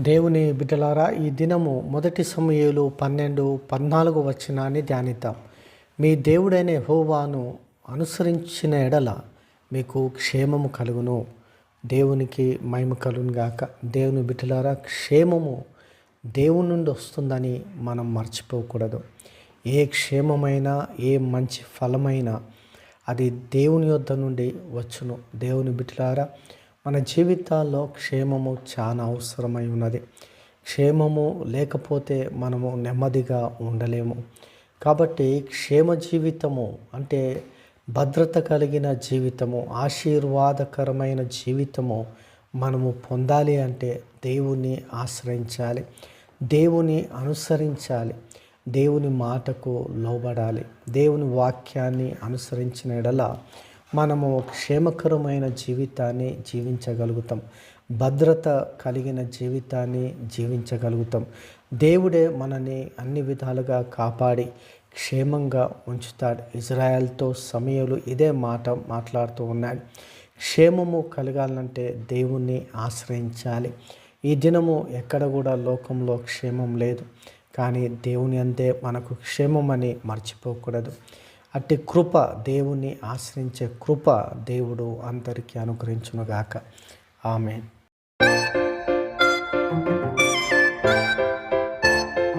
దేవుని బిడ్డలారా ఈ దినము మొదటి సమయలు పన్నెండు పద్నాలుగు వచ్చినాన్ని ధ్యానిద్దాం. మీ దేవుడైన హోవాను అనుసరించిన ఎడల మీకు క్షేమము కలుగును. దేవునికి మహిమ కలుగును గాక. దేవుని బిడ్డలారా క్షేమము దేవుని నుండి వస్తుందని మనం మర్చిపోకూడదు. ఏ క్షేమమైనా ఏ మంచి ఫలమైనా అది దేవుని యొద్ద నుండి వచ్చును. దేవుని బిడ్డలారా మన జీవితాల్లో క్షేమము చాలా అవసరమై ఉన్నది. క్షేమము లేకపోతే మనము నెమ్మదిగా ఉండలేము. కాబట్టి క్షేమ జీవితము అంటే భద్రత కలిగిన జీవితము ఆశీర్వాదకరమైన జీవితము మనము పొందాలి అంటే దేవుణ్ణి ఆశ్రయించాలి. దేవుని అనుసరించాలి. దేవుని మాటకు లోబడాలి. దేవుని వాక్యాన్ని అనుసరించిన ఎడల మనము క్షేమకరమైన జీవితాన్ని జీవించగలుగుతాం. భద్రత కలిగిన జీవితాన్ని జీవించగలుగుతాం. దేవుడే మనని అన్ని విధాలుగా కాపాడి క్షేమంగా ఉంచుతాడు. ఇజ్రాయెల్తో సమయంలో ఇదే మాట మాట్లాడుతూ ఉన్నాడు. క్షేమము కలగాలంటే దేవుణ్ణి ఆశ్రయించాలి. ఈ దినము ఎక్కడ కూడా లోకంలో క్షేమం లేదు. కానీ దేవుని అంతే మనకు క్షేమమని మర్చిపోకూడదు. అట్టి కృప దేవుని ఆశ్రయించే కృప దేవుడు అందరికీ అనుగ్రహించునుగాక. ఆమె